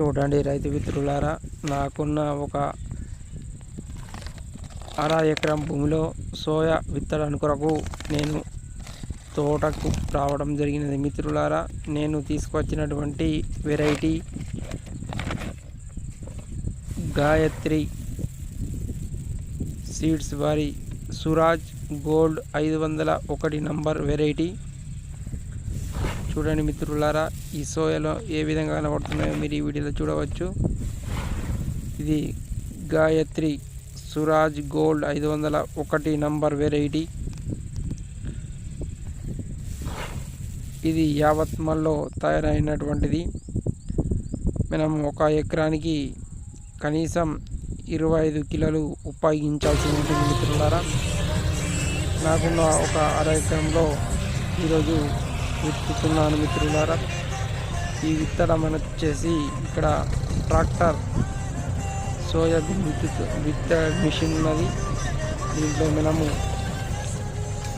చూడండి రైతు మిత్రులారా నాకున్న ఒక అర ఎకరం భూమిలో సోయా విత్తడానికి కొరకు నేను తోటకు రావడం జరిగినది. మిత్రులారా నేను తీసుకొచ్చినటువంటి వెరైటీ గాయత్రి సీడ్స్ వారి సురాజ్ గోల్డ్ ఐదు వందల ఒకటి నంబర్ వెరైటీ. చూడండి మిత్రులారా ఈ సోయాలో ఏ విధంగా కనబడుతున్నాయో మీరు ఈ వీడియోలో చూడవచ్చు. ఇది గాయత్రి సురాజ్ గోల్డ్ ఐదు వందల ఒకటి నంబర్ వెరైటీ. ఇది యావత్మల్లో తయారైనటువంటిది. మనం ఒక ఎకరానికి కనీసం ఇరవై ఐదు కిలోలు ఉపయోగించాల్సి ఉంటుంది మిత్రులారా. నాకున్న ఒక అర ఎకరంలో ఈరోజు విత్తుతున్నాను మిత్రులారా. ఈ విత్తడం అనేది వచ్చేసి ఇక్కడ ట్రాక్టర్ సోయాబీన్ విత్తు విత్త మిషన్ ఉన్నది. దీంట్లో మనము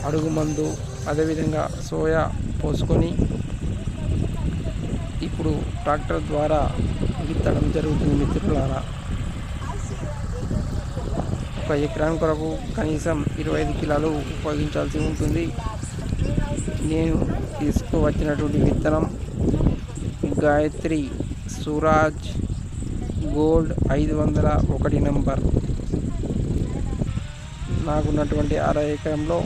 అడుగు మందు అదేవిధంగా సోయా పోసుకొని ఇప్పుడు ట్రాక్టర్ ద్వారా విత్తడం జరుగుతుంది మిత్రులారా. ఒక ఎకరాని కొరకు కనీసం ఇరవై ఐదు కిలోలు ఉపయోగించాల్సి ఉంటుంది. నేను తీసుకువచ్చినటువంటి విత్తనం గాయత్రి సూరాజ్ గోల్డ్ ఐదు వందల ఒకటి నంబర్. నాకున్నటువంటి అర ఎకరంలో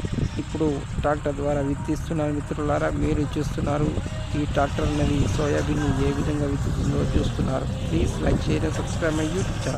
ఇప్పుడు ట్రాక్టర్ ద్వారా విత్తిస్తున్నారు మిత్రులారా. మీరు చూస్తున్నారు ఈ ట్రాక్టర్ అనేది సోయాబీన్ ఏ విధంగా విత్తుతుందో చూస్తున్నారు. Please like share subscribe my YouTube channel.